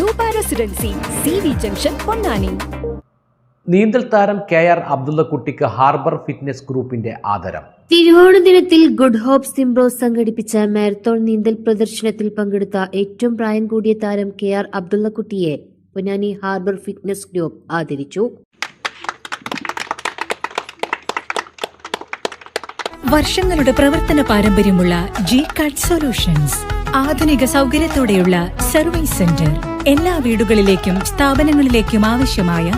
Roopa residency C V junction Ponnani. നീന്തൽ താരം K R അബ്ദുള്ളക്കുട്ടിക്ക് ഹാർബർ ഫിറ്റ്നസ് ഗ്രൂപ്പിന്റെ ആദരം. തിരുവോണ ദിനത്തിൽ ഗുഡ് ഹോപ്പ് സിംബ്രോസ് സംഘടിപ്പിച്ച മാരത്തോൺ നീന്തൽ പ്രദർശനത്തിൽ പങ്കെടുത്ത ഏറ്റവും പ്രായം കൂടിയ താരം കെ ആർ അബ്ദുള്ളക്കുട്ടിയെ പൊന്നാനി ഹാർബർ ഫിറ്റ്നസ് ഗ്രൂപ്പ് ആദരിച്ചു. വർഷങ്ങളുടെ പ്രവർത്തന പാരമ്പര്യമുള്ള ജി കാർഡ് സൊല്യൂഷൻസ് ആധുനിക സൗകര്യത്തോടെയുള്ള സർവീസ് സെന്റർ. എല്ലാ വീടുകളിലേക്കും സ്ഥാപനങ്ങളിലേക്കും ആവശ്യമായ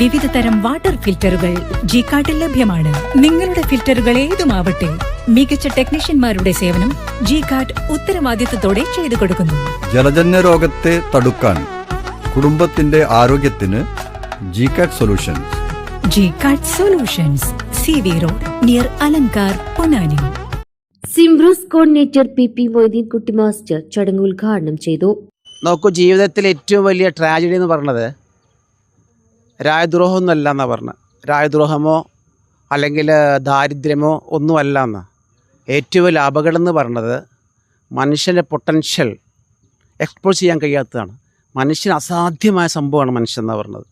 വിവിധ തരം വാട്ടർ ഫിൽറ്ററുകൾ ജി കാർട്ടിൽ ലഭ്യമാണ്. നിങ്ങളുടെ ഫിൽറ്ററുകൾ ഏതുമാവട്ടെ മികച്ച ടെക്നീഷ്യന്മാരുടെ സേവനം ജി കാർട്ട് ഉത്തരവാദിത്തത്തോടെ ചെയ്തു കൊടുക്കുന്നു. ജലജന്യ രോഗത്തെ തടുക്കാൻ കുടുംബത്തിന്റെ ആരോഗ്യത്തിന് G cart solutions. G cart solutions C V road near Alankar Ponnani. സിംബ്രോസ് coordinator P P Moideenkutty master ചടങ്ങ് ഉദ്ഘാടനം ചെയ്തു. നോക്കൂ ജീവിതത്തിൽ ഏറ്റവും വലിയ ട്രാജഡി എന്ന് പറഞ്ഞത് രാജദ്രോഹം ഒന്നുമല്ല എന്നാണ് പറഞ്ഞത് രാജ്യദ്രോഹമോ അല്ലെങ്കിൽ ദാരിദ്ര്യമോ ഒന്നുമല്ല എന്ന്. ഏറ്റവും വലിയ അപകടം എന്ന് പറഞ്ഞത് മനുഷ്യന്റെ പൊട്ടൻഷ്യൽ എക്സ്പ്ലോർ ചെയ്യാൻ കഴിയാത്തതാണ്. മനുഷ്യന് അസാധ്യമായ സംഭവമാണ് മനുഷ്യൻ എന്നാണ് പറഞ്ഞത്.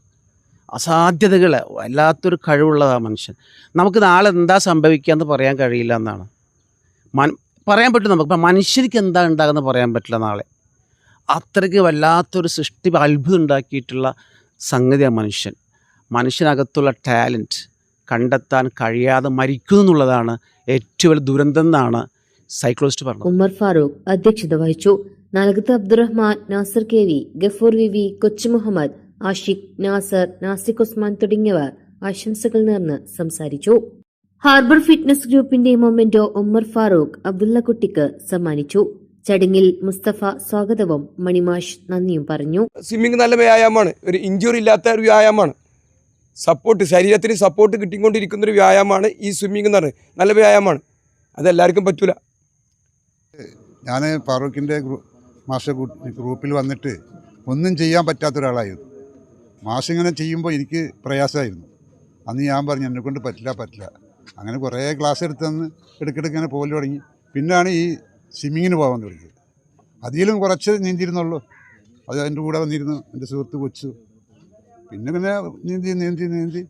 അസാധ്യതകൾ വല്ലാത്തൊരു കഴിവുള്ളതാണ് മനുഷ്യൻ. നമുക്ക് നാളെ എന്താ സംഭവിക്കുക എന്ന് പറയാൻ കഴിയില്ല എന്നാണ്. മൻ പറയാൻ പറ്റും നമുക്ക്. മനുഷ്യർക്ക് എന്താ ഉണ്ടാകുന്നത് പറയാൻ പറ്റില്ല നാളെ. അത്രയ്ക്ക് വല്ലാത്തൊരു സൃഷ്ടി അത്ഭുതം ഉണ്ടാക്കിയിട്ടുള്ള സംഗതിയാണ് മനുഷ്യൻ. മനുഷ്യനകത്തുള്ള ടാലന്റ് കണ്ടെത്താൻ കഴിയാതെ മരിക്കുന്നു എന്നുള്ളതാണ് ഏറ്റവും വലിയ ദുരന്തം എന്നാണ് സൈക്കോളജിസ്റ്റ് പറഞ്ഞത്. ഉമർ ഫാറൂഖ് അധ്യക്ഷത വഹിച്ചു. നൽകത്ത് Abdurahman Nasar K V Gafoor V V Kochu Muhammad Ashiq Nasar Nasikh Usman തുടങ്ങിയവർ ആശംസകൾ നേർന്ന് സംസാരിച്ചു. ഹാർബർ ഫിറ്റ്നസ് ഗ്രൂപ്പിന്റെ മൊമെന്റോ ഉമ്മർ ഫാറൂഖ് അബ്ദുള്ള കുട്ടിക്ക് സമ്മാനിച്ചു. ചടങ്ങിൽ മുസ്തഫ സ്വാഗതവും മണിമാഷ് നന്ദിയും പറഞ്ഞു. സ്വിമ്മിംഗ് നല്ല വ്യായാമമാണ്. ഒരു ഇഞ്ചുറി ഇല്ലാത്ത ഒരു വ്യായാമമാണ്. സപ്പോർട്ട് ശരീരത്തിന് സപ്പോർട്ട് കിട്ടിക്കൊണ്ടിരിക്കുന്ന ഒരു വ്യായാമമാണ് ഈ സ്വിമ്മിംഗ് എന്ന് പറയുന്നത്. നല്ല വ്യായാമമാണ്. അതെല്ലാവർക്കും പറ്റൂല. ഞാൻ ഫാറൂഖിന്റെ മാഷ ഗ്രൂപ്പിൽ വന്നിട്ട് ഒന്നും ചെയ്യാൻ പറ്റാത്ത ഒരാളായിരുന്നു. മാഷ് ഇങ്ങനെ ചെയ്യുമ്പോൾ എനിക്ക് പ്രയാസമായിരുന്നു. അന്ന് ഞാൻ പറഞ്ഞു എന്നെക്കൊണ്ട് പറ്റില്ല പറ്റില്ല. അങ്ങനെ കുറേ ക്ലാസ് എടുത്തു തന്ന് ഇടയ്ക്കിടയ്ക്ക് ഇങ്ങനെ പോകൽ തുടങ്ങി. പിന്നാണ് ഈ സ്വിമ്മിങ്ങിന് പോകാൻ തുടങ്ങി അതിലും കുറച്ച് നീന്തിയിരുന്നുള്ളൂ. അത് എന്റെ കൂടെ വന്നിരുന്നു എന്റെ സുഹൃത്ത് കൊച്ചു. പിന്നെ പിന്നെ നീന്തി നീന്തി നീന്തി.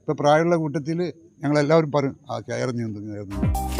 ഇപ്പോൾ പ്രായമുള്ള കൂട്ടത്തിൽ ഞങ്ങളെല്ലാവരും പറയും ആ കയറി നീന്തും കയറി